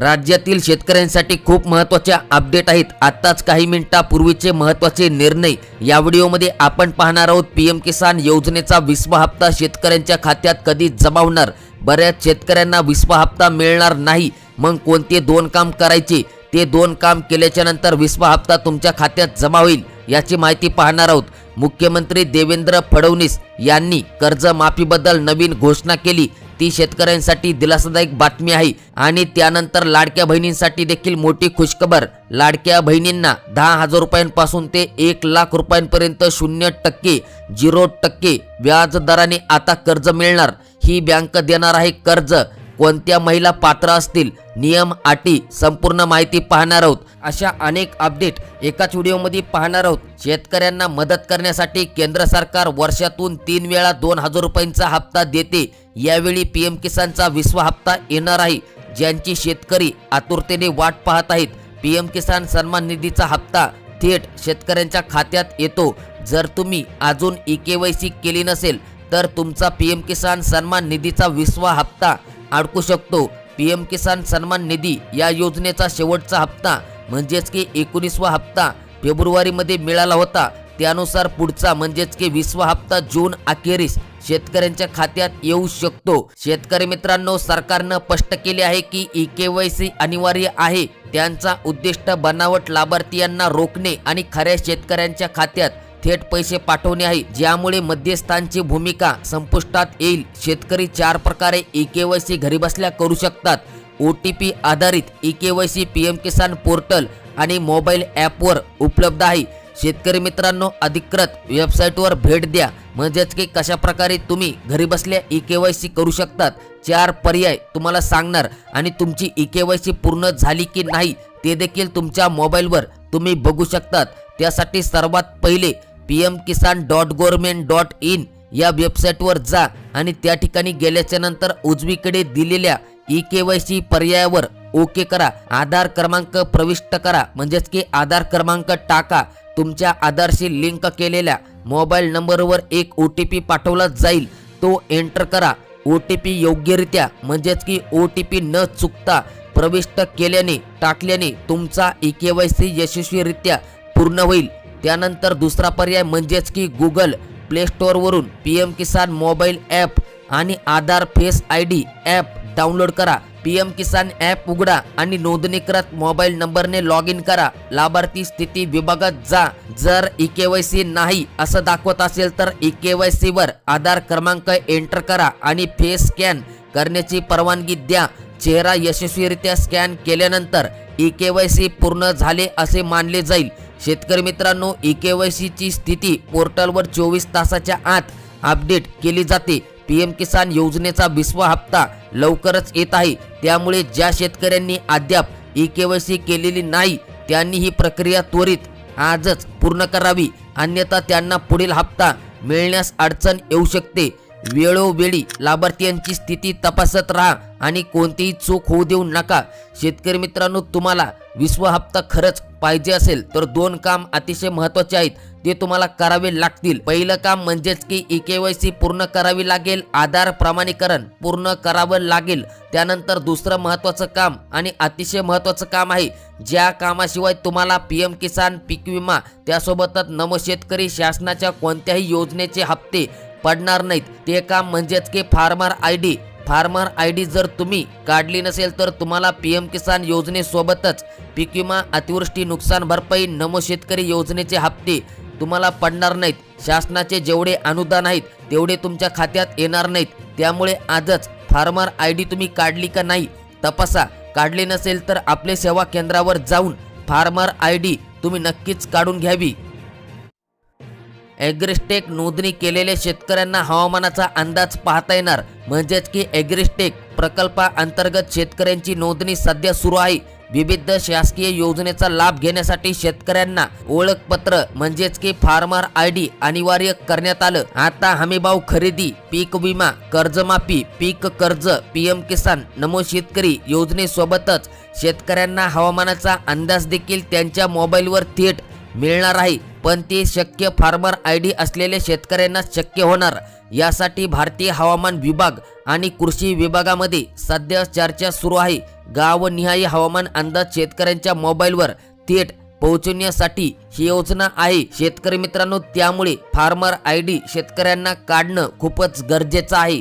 राज्यातील शेतकऱ्यांसाठी खूप महत्त्वाच्या अपडेट आहेत. आत्ताच काही मिनिटापूर्वीचे महत्त्वाचे निर्णय या व्हिडिओमध्ये आपण पाहणार आहोत. पी एम किसान योजनेचा विसवा हप्ता शेतकऱ्यांच्या खात्यात कधी जमा होणार? बऱ्याच शेतकऱ्यांना विसवा हप्ता मिळणार नाही. मग कोणते दोन काम करायचे? ते दोन काम केल्याच्यानंतर विसवा हप्ता तुमच्या खात्यात जमा होईल. याची माहिती पाहणार आहोत. मुख्यमंत्री देवेंद्र फडणवीस यांनी कर्जमाफीबद्दल नवीन घोषणा केली. ती शेतकऱ्यांसाठी दिलासादायक बातमी आहे आणि त्यानंतर लाडक्या बहिणींसाठी देखील मोठी खुशखबर. लाडक्या बहिणींना दहा हजार रुपयांपासून ते एक लाख रुपयांपर्यंत शून्य टक्के झिरो टक्के व्याज दराने आता कर्ज मिळणार. ही बँक देणार आहे कर्ज. कोणत्या महिला पात्र असतील? नियम अटी संपूर्ण माहिती पाहणार आहोत. अशा अनेक अपडेट एकाच व्हिडिओमध्ये पाहणार आहोत. शेतकऱ्यांना मदत करण्यासाठी केंद्र सरकार वर्षातून तीन वेळा दोन हजार रुपयांचा हप्ता देते. यावेळी पी एम किसानचा विसवा हप्ता येणार आहे. ज्यांची शेतकरी आतुरतेने वाट पाहत आहेत पी एम किसान सन्मान निधीचा हप्ता थेट शेतकऱ्यांच्या खात्यात येतो. जर तुम्ही अजून ई के वाय सी केली नसेल तर तुमचा पी एम किसान सन्मान निधीचा विसवा हप्ता अडकू शकतो. पी एम किसान सन्मान निधी या योजनेचा शेवटचा हप्ता म्हणजेच की एकोणीसवा हप्ता फेब्रुवारीमध्ये मिळाला होता. त्यानुसार पुढचा म्हणजेच की वीसवा हप्ता जून अखेरीस शेतकऱ्यांच्या खात्यात येऊ शकतो. शेतकरी मित्रांनो सरकारनं स्पष्ट केले आहे की ई के वाय सी अनिवार्य आहे. त्यांचा उद्दिष्ट बनावट लाभार्थीयांना रोखणे आणि खऱ्या शेतकऱ्यांच्या खात्यात थेट पैसे पाठवणे आहे. ज्यामुळे मध्यस्थांची भूमिका संपुष्टात येईल. शेतकरी चार प्रकारे ई के वाय सी घरी बसल्या करू शकतात. ओ टी पी आधारित E K Y C P M Kisan portal आणि मोबाईल ॲपवर उपलब्ध आहे. शेतकरी मित्रांनो अधिकृत वेबसाईटवर भेट द्या. म्हणजेच की कशा प्रकारे तुम्ही घरी बसल्या ई के वाय सी करू शकतात. चार पर्याय तुम्हाला सांगणार. आणि तुमची ई के वाय सी पूर्ण झाली की नाही ते देखील तुमच्या मोबाईलवर तुम्ही बघू शकतात. त्यासाठी सर्वात पहिले P M Kisan dot government dot in या वेबसाईटवर जा आणि त्या ठिकाणी गेल्याच्यानंतर उजवीकडे दिलेल्या ई के वाय सी पर्यायावर ओके करा. आधार क्रमांक प्रविष्ट करा. म्हणजेच की आधार क्रमांक टाका. तुमच्या आधारशी लिंक केलेल्या मोबाईल नंबरवर एक ओ टी पी पाठवला जाईल. तो एंटर करा. ओ टी पी योग्यरित्या म्हणजेच की ओ टी पी न चुकता प्रविष्ट केल्याने टाकल्याने तुमचा ई के वाय सी यशस्वीरित्या पूर्ण होईल. त्यानंतर दुसरा पर्याय म्हणजेच की Google play स्टोअरवरून P M Kisan mobile app आणि Aadhaar face I D app download करा. पी एम किसान ॲप उघडा आणि नोंदणीकृत मोबाईल नंबरने लॉग इन करा. लाभार्थी स्थिती विभागात जा. जर ई के वाय सी नाही असं दाखवत असेल तर ई के वाय सीवर आधार क्रमांक एंटर करा आणि फेस स्कॅन करण्याची परवानगी द्या. चेहरा यशस्वीरित्या स्कॅन केल्यानंतर ई के वाय सी पूर्ण झाले असे मानले जाईल. शेतकरी मित्रांनो ई के वाय सीची स्थिती पोर्टलवर चोवीस तासाच्या आत अपडेट केली जाते. पी एम किसान योजनेचा विसवा हप्ता लवकरच येत आहे. त्यामुळे ज्या शेतकऱ्यांनी अद्याप ई के वाय सी केलेली नाही त्यांनी ही प्रक्रिया त्वरित आजच पूर्ण करावी. अन्यथा त्यांना पुढील हप्ता मिळण्यास अडचण येऊ शकते. वेळोवेळी लाभार्थ्यांची स्थिती तपासत राहा आणि कोणतीही चूक होऊ देऊ नका. शेतकरी मित्रांनो तुम्हाला विश्व हप्ता खरंच पाहिजे असेल तर दोन काम अतिशय महत्त्वाचे आहेत. ते तुम्हाला करावे लागतील. पहिलं काम म्हणजेच की ई के वाय सी पूर्ण करावी लागेल आधार प्रमाणीकरण पूर्ण करावं लागेल. त्यानंतर दुसरं महत्त्वाचं काम आणि अतिशय महत्त्वाचं काम आहे ज्या कामाशिवाय तुम्हाला पी एम किसान पीक विमा त्यासोबतच नमो शेतकरी शासनाच्या कोणत्याही योजनेचे हप्ते पडणार नाहीत. ते काम म्हणजेच की farmer I D. Farmer I D जर तुम्ही काढली नसेल तर तुम्हाला पी एम किसान योजनेसोबतच पीक विमा अतिवृष्टी नुकसान भरपाई नमो शेतकरी योजनेचे हप्ते तुम्हाला पडणार नाहीत. शासनाचे जेवढे अनुदान आहेत तेवढे तुमच्या खात्यात येणार नाहीत. त्यामुळे आजच फार्मर आय डी तुम्ही काढली का नाही तपासा. काढली नसेल तर आपले सेवा केंद्रावर जाऊन फार्मर आय डी तुम्ही नक्कीच काढून घ्यावी. ॲग्रिस्टेक नोंदणी केलेल्या शेतकऱ्यांना हवामानाचा अंदाज पाहता येणार. म्हणजेच की ॲग्रिस्टेक प्रकल्पाअंतर्गत शेतकऱ्यांची नोंदणी सध्या सुरू आहे. विविध शासकीय योजनेचा लाभ घेण्यासाठी शेतकऱ्यांना ओळखपत्र म्हणजेच की फार्मर आय डी अनिवार्य करण्यात आलं. आता हमीभाव खरेदी पीक विमा कर्जमाफी पीक कर्ज पीएम किसान नमो शेतकरी योजनेसोबतच शेतकऱ्यांना हवामानाचा अंदाज देखील त्यांच्या मोबाईलवर थेट मिळणार आहे. पण ते शक्य फार्मर आय डी असलेल्या शेतकऱ्यांना शक्य होणार. यासाठी भारतीय हवामान विभाग आणि कृषी विभागामध्ये सध्या चर्चा सुरू आहे. गावनिहाय हवामान अंदाज शेतकऱ्यांच्या मोबाईलवर थेट पोहोचवण्यासाठी ही योजना आहे. शेतकरी मित्रांनो त्यामुळे फार्मर आय डी शेतकऱ्यांना काढणं खूपच गरजेचं आहे.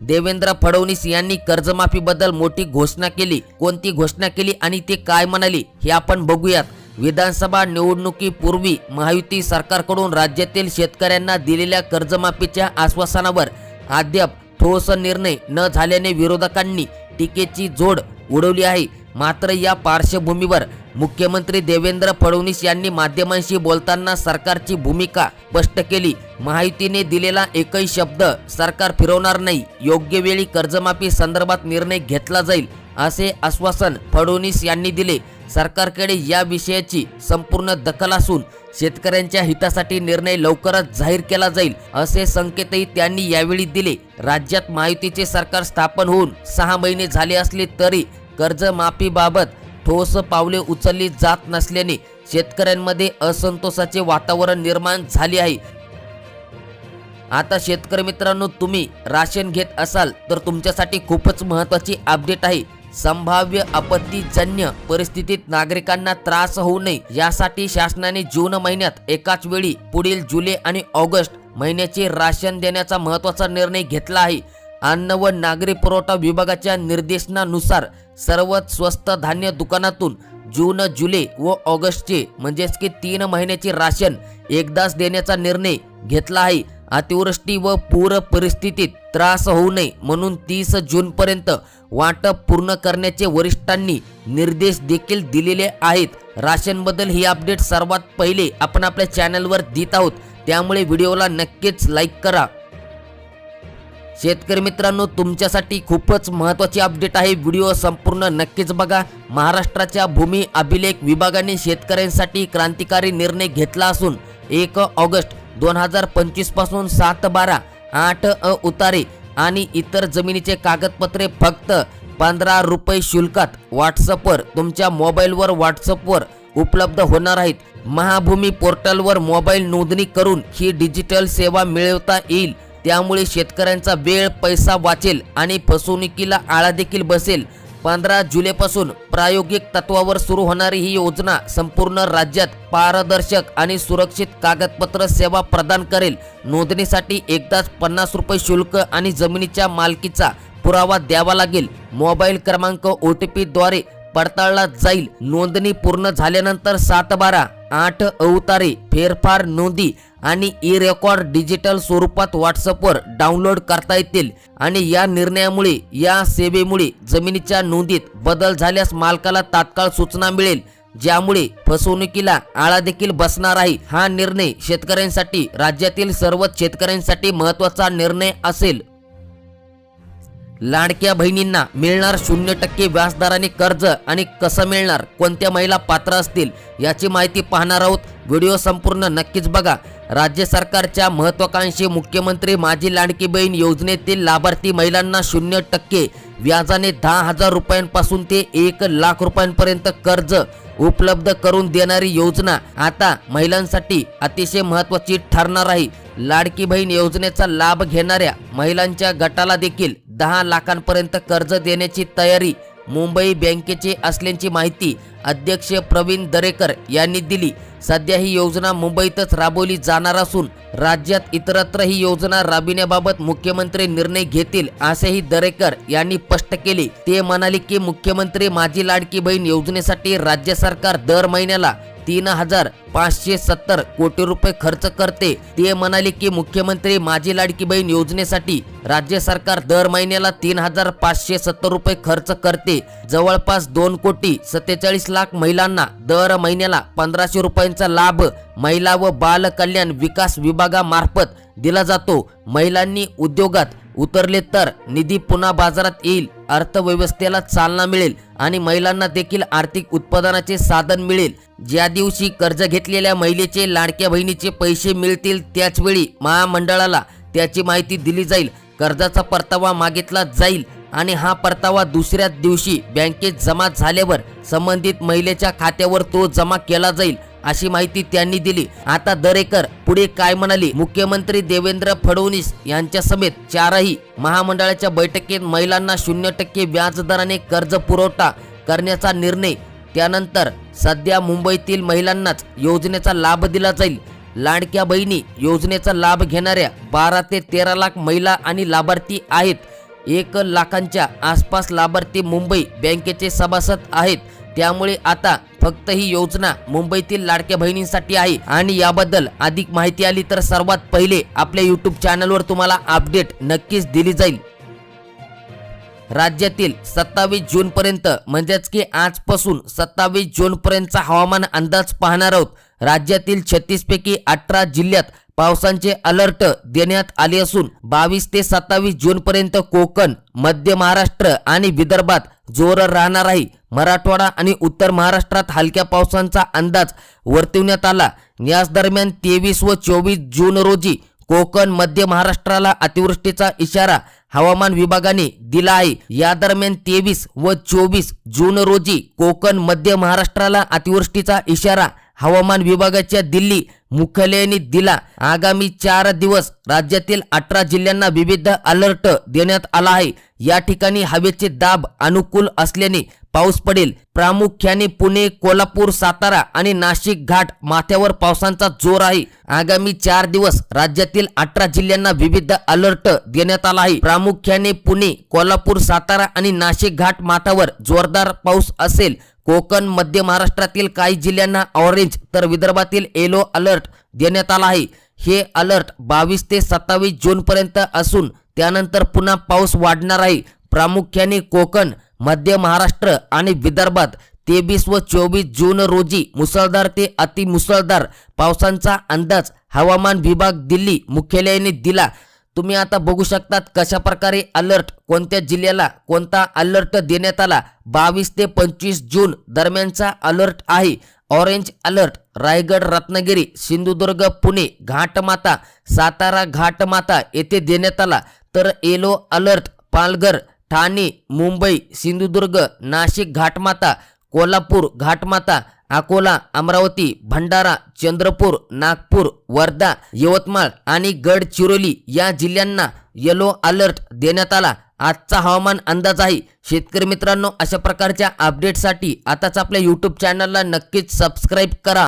देवेंद्र फडणवीस यांनी कर्जमाफीबद्दल मोठी घोषणा केली. कोणती घोषणा केली आणि ते काय म्हणाले हे आपण बघूयात. विधानसभा निवडणुकीपूर्वी महायुती सरकारकडून राज्यातील शेतकऱ्यांना दिलेल्या कर्जमाफीच्या आश्वासनावर अद्याप ठोस निर्णय न झाल्याने विरोधकांनी टीकेची जोड उडवली आहे. मात्र या पार्श्वभूमीवर मुख्यमंत्री देवेंद्र फडणवीस यांनी माध्यमांशी बोलताना सरकारची भूमिका स्पष्ट केली. माहितीने दिलेला एकही शब्द सरकार फिरवणार नाही. योग्य वेळी कर्जमाफी संदर्भात निर्णय घेतला जाईल असे आश्वासन फडणवीस यांनी दिले. सरकारकडे या विषयाची संपूर्ण दखल असून शेतकऱ्यांच्या हितासाठी निर्णय लवकरच जाहीर केला जाईल असे संकेतही त्यांनी यावेळी दिले. राज्यात महायुतीचे सरकार स्थापन होऊन सहा महिने झाले असले तरी कर्जमाफीबाबत ठोस पावले उचलली जात नसल्याने शेतकऱ्यांमध्ये असंतोषाचे वातावरण निर्माण झाले आहे. आता शेतकरी मित्रांनो तुम्ही राशन घेत असाल तर तुमच्यासाठी खूपच महत्त्वाची अपडेट आहे. संभाव्य आपत्तीजन्य परिस्थितीत नागरिकांना त्रास होऊ नये यासाठी शासनाने जून महिन्यात एकाच वेळी पुढील जुलै आणि ऑगस्ट महिन्याचे राशन देण्याचा महत्त्वाचा निर्णय घेतला आहे. अन्न व नागरी पुरवठा विभागाच्या निर्देशनानुसार सर्वात स्वस्त धान्य दुकानातून जून जुलै व ऑगस्टचे म्हणजेच की तीन महिन्याचे राशन एकदाच देण्याचा निर्णय घेतला आहे. अतिवृष्टी व पूर परिस्थितीत त्रास होऊ नये म्हणून तीस जूनपर्यंत वाटप पूर्ण करण्याचे वरिष्ठांनी निर्देश देखील दिलेले आहेत. राशनबद्दल ही अपडेट सर्वात पहिले आपण आपल्या चॅनलवर देत आहोत. त्यामुळे व्हिडिओला नक्कीच लाईक करा. शेतकरी मित्रांनो तुमच्यासाठी खूपच महत्त्वाची अपडेट आहे. व्हिडिओ संपूर्ण नक्कीच बघा. महाराष्ट्राच्या भूमी अभिलेख विभागाने शेतकऱ्यांसाठी क्रांतिकारी निर्णय घेतला असून एक ऑगस्ट दोन हजार पंचवीसपासून सात बारा आठ अ उतारे आणि इतर जमिनीचे कागदपत्रे फक्त पंधरा रुपये शुल्कात व्हॉट्सअपवर तुमच्या मोबाईलवर व्हॉट्सअपवर उपलब्ध होणार आहेत. महाभूमी पोर्टलवर मोबाईल नोंदणी करून ही डिजिटल सेवा मिळवता येईल. त्यामुळे शेतकऱ्यांचा वेळ पैसा वाचेल आणि फसवणुकीला आळा देखील बसेल. पंधरा जुलैपासून प्रायोगिक तत्वावर सुरू होणारी ही योजना संपूर्ण राज्यात पारदर्शक आणि सुरक्षित कागदपत्र सेवा प्रदान करेल. नोंदणीसाठी एकदाच पन्नास रुपये शुल्क आणि जमिनीच्या मालकीचा पुरावा द्यावा लागेल. मोबाईल क्रमांक ओ टी पीद्वारे पडताळला जाईल. नोंदणी पूर्ण झाल्यानंतर सात बारा आठ अवतारे फेरफार नोंदी आणि ई रेकॉर्ड डिजिटल स्वरूपात व्हॉट्सअपवर डाउनलोड करता येतील. आणि या निर्णयामुळे या सेवेमुळे जमिनीच्या नोंदीत बदल झाल्यास मालकाला तात्काळ सूचना मिळेल ज्यामुळे फसवणुकीला आळा देखील बसणार आहे. हा निर्णय शेतकऱ्यांसाठी राज्यातील सर्वच शेतकऱ्यांसाठी महत्त्वाचा निर्णय असेल. लाडक्या बहिणींना मिळणार शून्य टक्के व्याजदराने कर्ज आणि कसं मिळणार कोणत्या महिला पात्र असतील याची माहिती पाहणार आहोत. व्हिडिओ संपूर्ण नक्कीच बघा. राज्य सरकारच्या महत्वाकांक्षी मुख्यमंत्री माझी लाडकी बहीण योजनेतील लाभार्थी महिलांना शून्य टक्के व्याजाने दहा हजार रुपयांपासून ते एक लाख रुपयांपर्यंत कर्ज उपलब्ध करून देणारी योजना आता महिलांसाठी अतिशय महत्त्वाची ठरणार आहे. लाडकी बहीण योजनेचा लाभ घेणाऱ्या महिलांच्या गटाला देखील दहा लाखांपर्यंत कर्ज देण्याची तयारी मुंबई बँकेचे असल्याची माहिती अध्यक्ष प्रवीण दरेकर यांनी दिली. सध्या ही योजना मुंबईतच राबवली जाणार असून राज्यात इतरत्र ही योजना राबविण्याबाबत मुख्यमंत्री निर्णय घेतील असेही दरेकर यांनी स्पष्ट केले. ते म्हणाले की मुख्यमंत्री माझी लाडकी बहीण योजनेसाठी राज्य सरकार दर महिन्याला तीन हजार पाचशे सत्तर कोटी रुपये खर्च करते. ते म्हणाले की मुख्यमंत्री माझी लाडकी बहीण योजनेसाठी राज्य सरकार दर महिन्याला तीन हजार पाचशे सत्तर रुपये खर्च करते. जवळपास दोन कोटी सत्तेचाळीस लाख महिलांना दर महिन्याला पंधराशे रुपयांचा लाभ महिला व बाल कल्याण विकास विभागामार्फत दिला जातो. महिलांनी उद्योगात उतरले तर निधी पुन्हा बाजारात येईल. अर्थव्यवस्थेला चालना मिळेल आणि महिलांना देखील आर्थिक उत्पादनाचे साधन मिळेल. ज्या दिवशी कर्ज घेतलेल्या महिलेचे लाडक्या बहिणीचे पैसे मिळतील त्याचवेळी महामंडळाला त्याची माहिती दिली जाईल. कर्जाचा परतावा मागितला जाईल आणि हा परतावा दुसऱ्या दिवशी बँकेत जमा झाल्यावर संबंधित महिलेच्या खात्यावर तो जमा केला जाईल. अशी माहिती त्यांनी दिली. आता दरेकर पुढे काय म्हणाली? मुख्यमंत्री देवेंद्र फडणवीस यांच्या समेत चारही महामंडळाच्या बैठकीत महिलांना शून्य टक्के व्याजदराने कर्ज पुरवठा करण्याचा निर्णय त्यानंतर सध्या मुंबईतील महिलांनाच योजनेचा लाभ दिला जाईल. लाडक्या बहिणी योजनेचा लाभ घेणाऱ्या बारा ते तेरा लाख महिला आणि लाभार्थी आहेत. एक लाखांच्या आसपास लाभार्थी मुंबई बँकेचे सभासद आहेत. त्यामुळे आता फक्त ही योजना मुंबईतील लाडक्या बहिणींसाठी आहे. आणि याबद्दल अधिक माहिती आली तर सर्वात पहिले आपल्या यूट्यूब चॅनलवर तुम्हाला अपडेट नक्कीच दिली जाईल. राज्यातील सत्तावीस जूनपर्यंत म्हणजेच की आजपासून सत्तावीस जूनपर्यंतचा हवामान अंदाज पाहणार आहोत. राज्यातील छत्तीस पैकी अठरा जिल्ह्यात पावसांचे अलर्ट देण्यात आले असून बावीस ते सत्तावीस जून पर्यंत कोकण मध्य महाराष्ट्र आणि विदर्भात जोर राहणार आहे. मराठवाडा आणि उत्तर महाराष्ट्रात हलक्या पावसांचा अंदाज वर्तवण्यात आला. याच दरम्यान तेवीस व चोवीस जून रोजी कोकण मध्य महाराष्ट्राला अतिवृष्टीचा इशारा हवामान विभागाने दिला आहे. या दरम्यान तेवीस व चोवीस जून रोजी कोकण मध्य महाराष्ट्राला अतिवृष्टीचा इशारा हवामान विभागाच्या दिल्ली मुख्यालयाने दिला. आगामी चार दिवस राज्यातील अठरा जिल्ह्यांना विविध अलर्ट देण्यात आला आहे. या ठिकाणी हवेचे दाब अनुकूल असल्याने पाऊस पडेल. प्रामुख्याने पुणे कोल्हापूर सातारा आणि नाशिक घाट माथ्यावर पावसांचा जोर आहे. आगामी चार दिवस राज्यातील अठरा जिल्ह्यांना विविध अलर्ट देण्यात आला आहे. प्रामुख्याने पुणे कोल्हापूर सातारा आणि नाशिक घाट माथ्यावर जोरदार पाऊस असेल. कोकण मध्य महाराष्ट्रातील काही जिल्ह्यांना ऑरेंज तर विदर्भातील येलो अलर्ट देण्यात आला आहे. हे अलर्ट बावीस ते सत्तावीस जूनपर्यंत असून त्यानंतर पुन्हा पाऊस वाढणार आहे. प्रामुख्याने कोकण मध्य महाराष्ट्र आणि विदर्भात तेवीस व चोवीस जून रोजी मुसळधार ते अतिमुसळधार पावसांचा अंदाज हवामान विभाग दिल्ली मुख्यालयाने दिला. तुम्ही आता बघू शकतात कशा प्रकारे अलर्ट कोणत्या जिल्ह्याला कोणता अलर्ट देण्यात आला. बावीस ते पंचवीस जून दरम्यानचा अलर्ट आहे. ऑरेंज अलर्ट रायगड रत्नागिरी सिंधुदुर्ग पुणे घाटमाता सातारा घाटमाता येथे देण्यात आला. तर येलो अलर्ट पालघर ठाणे मुंबई सिंधुदुर्ग नाशिक घाटमाता कोल्हापूर घाटमाता अकोला अमरावती भंडारा चंद्रपूर नागपूर वर्धा यवतमाळ आणि गडचिरोली या जिल्ह्यांना येलो अलर्ट देण्यात आला. आजचा हवामान अंदाज आहे शेतकरी मित्रांनो अशा प्रकारच्या अपडेटसाठी आताच आपल्या यूट्यूब चॅनलला नक्कीच सबस्क्राईब करा.